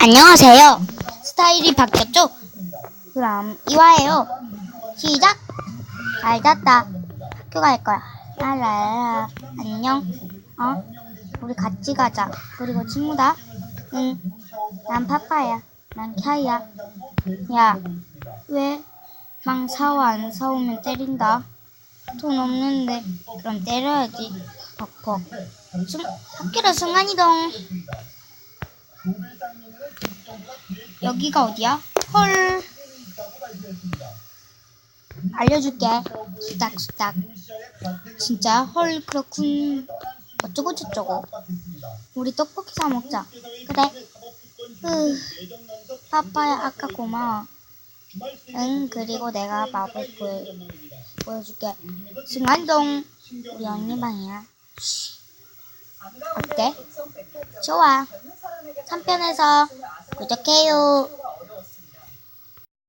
안녕하세요. 스타일이 바뀌었죠? 그럼 이화예요. 시작. 잘 잤다. 학교 갈 거야. 알라라. 안녕. 어? 우리 같이 가자. 그리고 친구다. 응. 난 파파야. 난 캬야. 야, 왜? 망 사오 안 사오면 때린다. 돈 없는데 그럼 때려야지. 벅벅. 순, 학교로 순간이동. 여기가 어디야? 헐. 알려줄게. 수닥 수닥. 진짜 헐 그렇군. 어쩌고 저쩌고. 우리 떡볶이 사 먹자. 그래. 으. 파파야 아까 고마워. 응 그리고 내가 마법 보여, 보여줄게. 순간동. 우리 언니 방이야. 쉬. 어때? 좋아. 3편에서 구독해요.